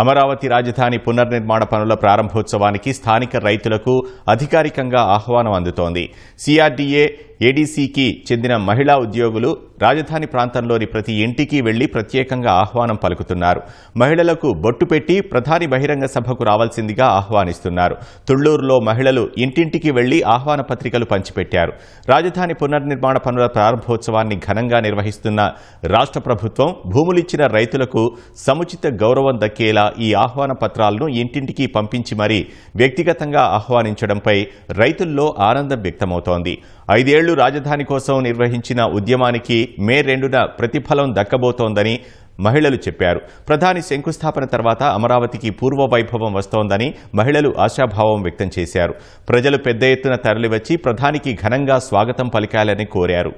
అమరావతి రాజధాని పునర్నిర్మాణ పనుల ప్రారంభోత్సవానికి స్థానిక రైతులకు అధికారికంగా ఆహ్వానం అందుతోంది. సిఆర్డీఏ ఏడీసీకి చెందిన మహిళా ఉద్యోగులు రాజధాని ప్రాంతంలోని ప్రతి ఇంటికి వెళ్ళి ప్రత్యేకంగా ఆహ్వానం పలుకుతున్నారు. మహిళలకు బొట్టు పెట్టి ప్రధాని బహిరంగ సభకు రావాల్సిందిగా ఆహ్వానిస్తున్నారు. తుళ్ళూరులో మహిళలు ఇంటింటికి వెళ్ళి ఆహ్వాన పత్రికలు పంచిపెట్టారు. రాజధాని పునర్నిర్మాణ పనుల ప్రారంభోత్సవాన్ని ఘనంగా నిర్వహిస్తున్న రాష్ట్ర ప్రభుత్వం భూములిచ్చిన రైతులకు సముచిత గౌరవం దక్కేలా ఈ ఆహ్వాన పత్రాలను ఇంటింటికి పంపించి మరీ వ్యక్తిగతంగా ఆహ్వానించడంపై రైతుల్లో ఆనందం వ్యక్తమవుతోంది. ఐదేళ్ళు రాజధాని కోసం నిర్వహించిన ఉద్యమానికి మే రెండున ప్రతిఫలం దక్కబోతోందని మహిళలు చెప్పారు. ప్రధాని శంకుస్థాపన తర్వాత అమరావతికి పూర్వ వైభవం వస్తోందని మహిళలు ఆశాభావం వ్యక్తం చేశారు. ప్రజలు పెద్ద ఎత్తున తరలివచ్చి ప్రధానికి ఘనంగా స్వాగతం పలికాలని కోరారు.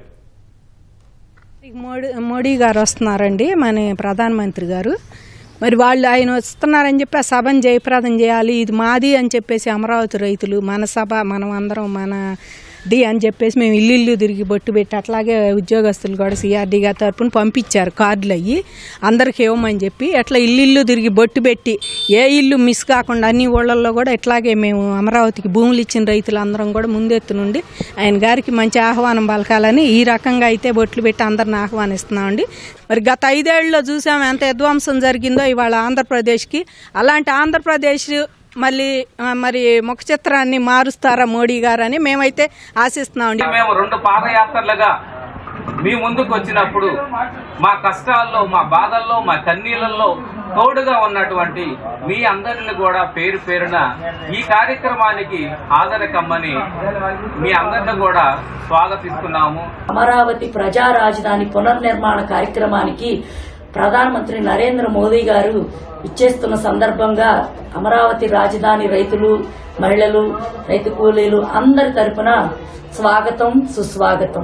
మోడీ మోడీ గారు వస్తున్నారండి మన ప్రధానమంత్రి గారు. మరి వాళ్ళు ఆయన వస్తున్నారని చెప్పి ఆ సభను జయప్రదం చేయాలి ఇది మాది అని చెప్పేసి అమరావతి రైతులు మన సభ మనం అందరం మన ది అని చెప్పేసి మేము ఇల్లు ఇల్లు తిరిగి బొట్టు పెట్టి అట్లాగే ఉద్యోగస్తులు కూడా సిఆర్డీ గారి తరపున పంపించారు కార్డులు అయ్యి. అందరికి ఇవ్వమని చెప్పి అట్లా ఇల్లు ఇల్లు తిరిగి బొట్టు పెట్టి ఏ ఇల్లు మిస్ కాకుండా అన్ని ఊళ్ళల్లో కూడా ఇట్లాగే మేము అమరావతికి భూములు ఇచ్చిన రైతులందరం కూడా ముందెత్తు నుండి ఆయన గారికి మంచి ఆహ్వానం పలకాలని ఈ రకంగా అయితే బొట్లు పెట్టి అందరిని ఆహ్వానిస్తున్నామండి మరి గత ఐదేళ్ళలో చూసాము ఎంత విధ్వంసం జరిగిందో ఇవాళ ఆంధ్రప్రదేశ్కి. అలాంటి ఆంధ్రప్రదేశ్ మళ్ళీ మరి ముఖ చిత్రాన్ని మారుస్తారా మోడీ గారు అని మేమైతే ఆశిస్తున్నామండి. మేము రెండు పాదయాత్రలుగా మీ ముందుకు వచ్చినప్పుడు మా కష్టాల్లో మా బాధల్లో మా కన్నీళ్ళల్లో తోడుగా ఉన్నటువంటి మీ అందరిని కూడా పేరు పేరున ఈ కార్యక్రమానికి హాజరకమ్మని మీ అందరిని కూడా స్వాగతిస్తున్నాము. అమరావతి ప్రజా రాజధాని పునర్నిర్మాణ కార్యక్రమానికి ప్రధానమంత్రి నరేంద్ర మోదీ గారు ఇచ్చేస్తున్న సందర్భంగా అమరావతి రాజధాని రైతులు మహిళలు రైతు కూలీలు అందరి తరపున స్వాగతం సుస్వాగతం.